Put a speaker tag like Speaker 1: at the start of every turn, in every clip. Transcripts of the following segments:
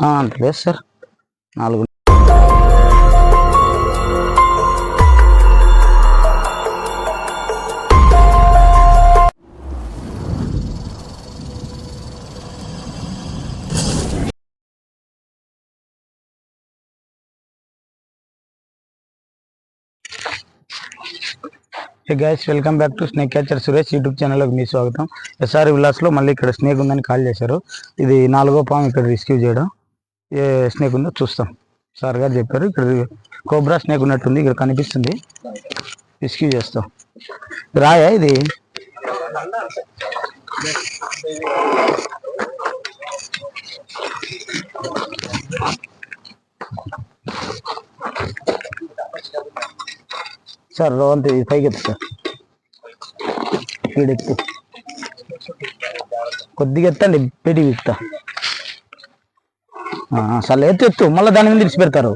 Speaker 1: ఆ, లేదు సార్. నాలుగు hey guys welcome back to snake catcher Suresh YouTube ఛానల్లోకి మీ స్వాగతం. ఎస్ఆర్ విలాస్లో మళ్ళీ ఇక్కడ స్నేక్ ఉందని కాల్ చేశారు. ఇది నాలుగో పాము ఇక్కడ రెస్క్యూ చేయడం. ఏ స్నేక్ ఉందో చూస్తాం. సార్ గారు చెప్పారు ఇక్కడ కోబ్రా స్నేక్ ఉన్నట్టుంది ఇక్కడ కనిపిస్తుంది. రెస్క్యూ చేస్తాం. రాయా ఇది? సార్ రవంతి ఇది పైకి ఎత్తు సార్ ఎత్తు కొద్దిగా ఎత్తండి పెట్టి విత్తా అసలు ఎత్తు ఎత్తు. మళ్ళీ దాని మీద ఇడిచి పెడతారు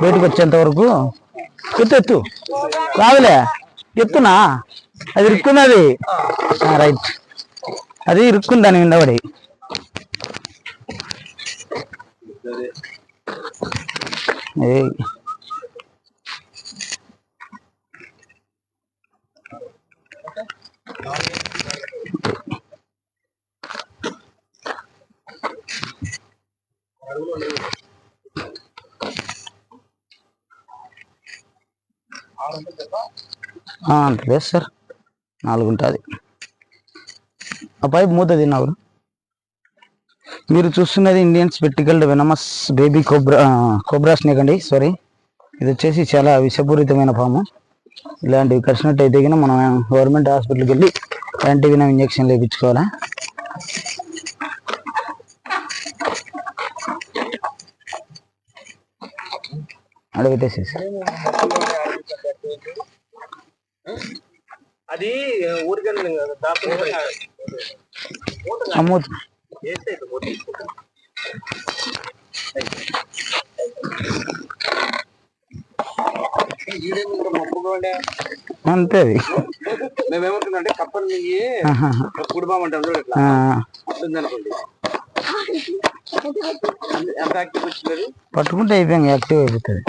Speaker 1: బయటకు వచ్చేంత వరకు. ఎత్తు ఎత్తు. రాదులే. ఎత్తునా? అది ఇరుక్కున్నది రైట్ అది ఇరుక్కుంది దాని మీద పడి. ఏ అంత లేదు సార్. నాలుగు ఉంటుంది ఆ పైపు మూతది నాకు మీరు చూస్తున్నది Indian spectacled venomous baby cobra cobra snake అండి. సారీ ఇది వచ్చేసి చాలా విషపూరితమైన పాము ఇలాంటివి కరిచినట్టయితే కనుక మనం గవర్నమెంట్ హాస్పిటల్కి వెళ్ళి యాంటీవినం ఇంజక్షన్ వేయించుకోవాలా అడగటేసేసి
Speaker 2: అది
Speaker 1: అమ్మూ అంతే
Speaker 2: అంటే కప్పలు నెయ్యి
Speaker 1: ఆహాహా.
Speaker 2: కుడిబామంటాం చూడు ఇట్లా.
Speaker 1: ఆ,
Speaker 2: ఉంటుంది అనుకోండి ఎంత యాక్టివ్ వచ్చింది?
Speaker 1: పట్టుకుంటే అయిపోయాం యాక్టివ్ అయిపోతుంది.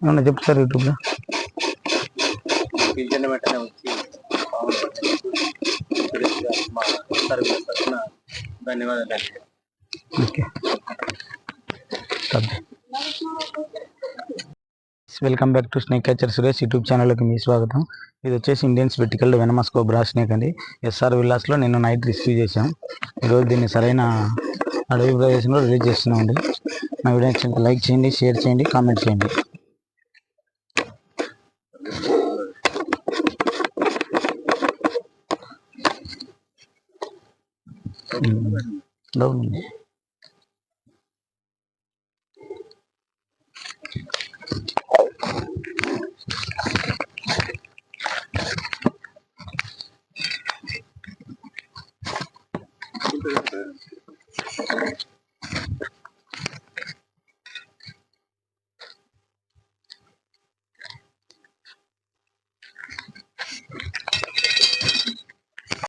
Speaker 1: ఏమన్నా చెప్తారు యూట్యూబ్లో?
Speaker 2: వెంటనే వచ్చి మా తరఫున ధన్యవాదాలు
Speaker 1: okay welcome back to snake catcher Suresh YouTube ఛానల్కి మీ స్వాగతం. ఇది వచ్చేసి ఇండియన్స్ వెటికల్ వెనమస్ కోబ్రా స్నేక్ అండి. ఎస్ఆర్ విల్లాస్లో నిన్న నైట్ రిసీవ్ చేశాం. ఈరోజు దీన్ని సరైన అడవి ప్రదేశంలో రిలీజ్ చేస్తున్నామండి నా వీడియో లైక్ చేయండి షేర్ చేయండి కామెంట్ చేయండి. Hmm. డౌన్ ఉంది.